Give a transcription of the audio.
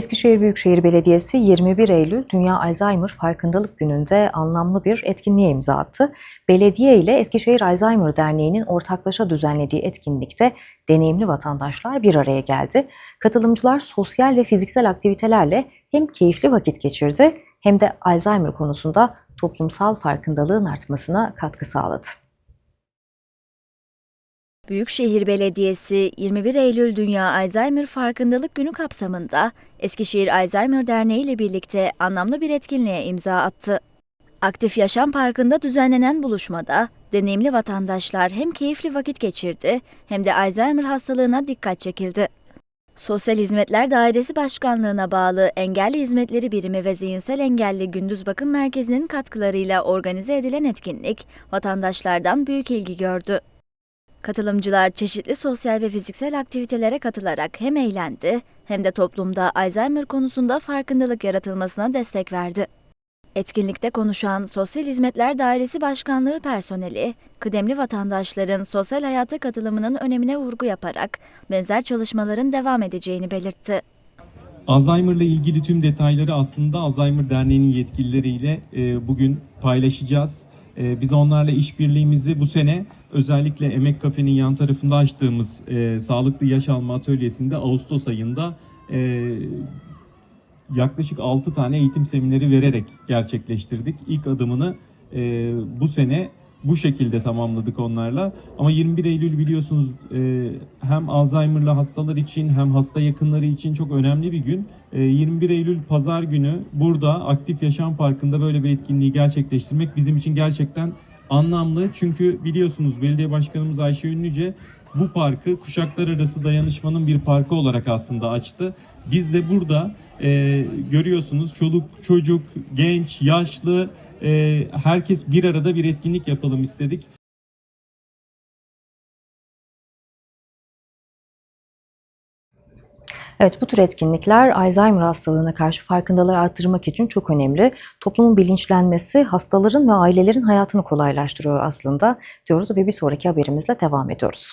Eskişehir Büyükşehir Belediyesi 21 Eylül Dünya Alzheimer Farkındalık Günü'nde anlamlı bir etkinliğe imza attı. Belediye ile Eskişehir Alzheimer Derneği'nin ortaklaşa düzenlediği etkinlikte deneyimli vatandaşlar bir araya geldi. Katılımcılar sosyal ve fiziksel aktivitelerle hem keyifli vakit geçirdi hem de Alzheimer konusunda toplumsal farkındalığın artmasına katkı sağladı. Büyükşehir Belediyesi 21 Eylül Dünya Alzheimer Farkındalık Günü kapsamında Eskişehir Alzheimer Derneği ile birlikte anlamlı bir etkinliğe imza attı. Aktif Yaşam Parkı'nda düzenlenen buluşmada deneyimli vatandaşlar hem keyifli vakit geçirdi hem de Alzheimer hastalığına dikkat çekildi. Sosyal Hizmetler Dairesi Başkanlığı'na bağlı Engelli Hizmetleri Birimi ve Zihinsel Engelli Gündüz Bakım Merkezi'nin katkılarıyla organize edilen etkinlik vatandaşlardan büyük ilgi gördü. Katılımcılar çeşitli sosyal ve fiziksel aktivitelere katılarak hem eğlendi hem de toplumda Alzheimer konusunda farkındalık yaratılmasına destek verdi. Etkinlikte konuşan Sosyal Hizmetler Dairesi Başkanlığı personeli, kıdemli vatandaşların sosyal hayata katılımının önemine vurgu yaparak benzer çalışmaların devam edeceğini belirtti. Alzheimer ile ilgili tüm detayları aslında Alzheimer Derneği'nin yetkilileriyle e, bugün paylaşacağız. E, biz onlarla işbirliğimizi bu sene özellikle Emek Kafe'nin yan tarafında açtığımız e, Sağlıklı Yaş Alma Atölyesi'nde Ağustos ayında e, yaklaşık 6 tane eğitim semineri vererek gerçekleştirdik. İlk adımını e, bu sene bu şekilde tamamladık onlarla. Ama 21 Eylül biliyorsunuz e, hem Alzheimer'lı hastalar için hem hasta yakınları için çok önemli bir gün. E, 21 Eylül Pazar günü burada Aktif Yaşam Parkı'nda böyle bir etkinliği gerçekleştirmek bizim için gerçekten anlamlı. Çünkü biliyorsunuz belediye başkanımız Ayşe Ünlüce bu parkı kuşaklar arası dayanışmanın bir parkı olarak aslında açtı. Biz de burada e, görüyorsunuz çoluk, çocuk, genç, yaşlı e, herkes bir arada bir etkinlik yapalım istedik. Evet bu tür etkinlikler Alzheimer hastalığına karşı farkındalığı arttırmak için çok önemli. Toplumun bilinçlenmesi hastaların ve ailelerin hayatını kolaylaştırıyor aslında diyoruz ve bir sonraki haberimizle devam ediyoruz.